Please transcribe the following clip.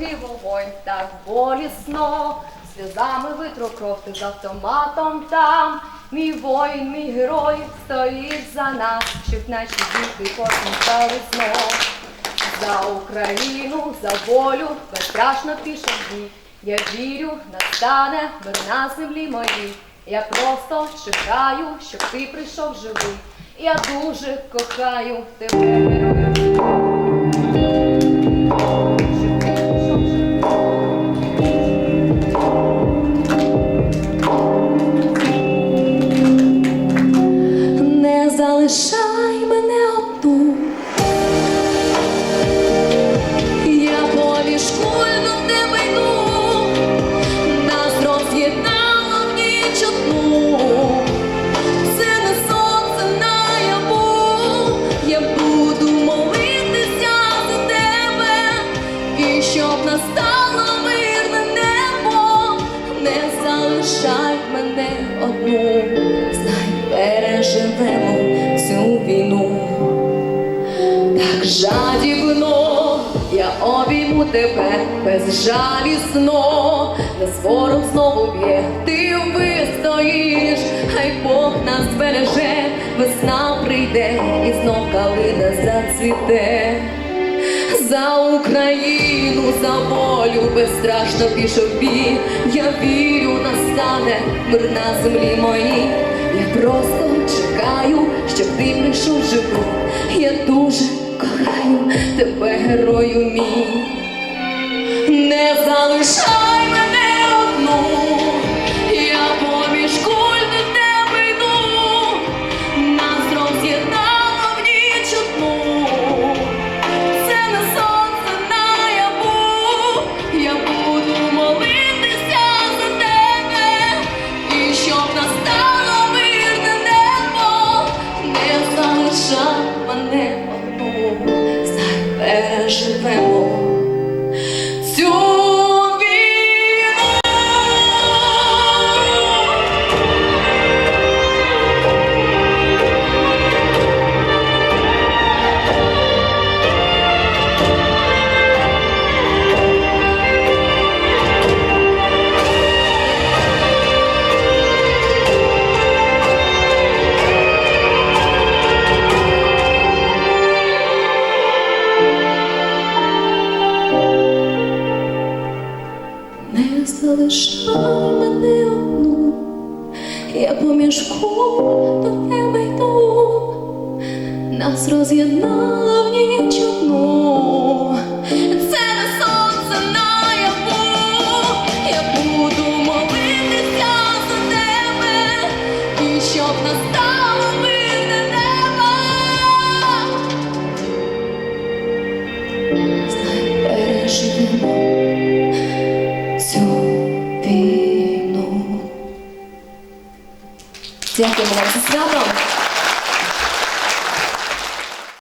другий вогонь так болісно, сльозами витру кров ти з автоматом там. Мій воїн, мій герой стоїть за нас, щоб наші діти потім стали. За Україну, за волю, безстрашно пішов бій. Я вірю, настане мир на землі моїй. Я просто чекаю, щоб ти прийшов живий. Я дуже кохаю тебе. Не жадібно я обійму тебе безжалісно, нас ворог знову б'є, ти вистоїш, хай Бог нас збереже, весна прийде і знов калина зацвіте. За Україну, за волю безстрашно пішов. Я вірю, настане мир на землі моїй. Я просто чекаю, тебе, герою мій. Не залишай мене одну, я поміж куль тебе йду, нас роз'єднало в ніч одну. Це не сонце наяву, я буду молитися за тебе, і щоб настало переживемо залишай мене одну, я поміж куль до тебе йду, нас роз'єднало в ніч одну. Це не сонце Дякуємо вам за святом.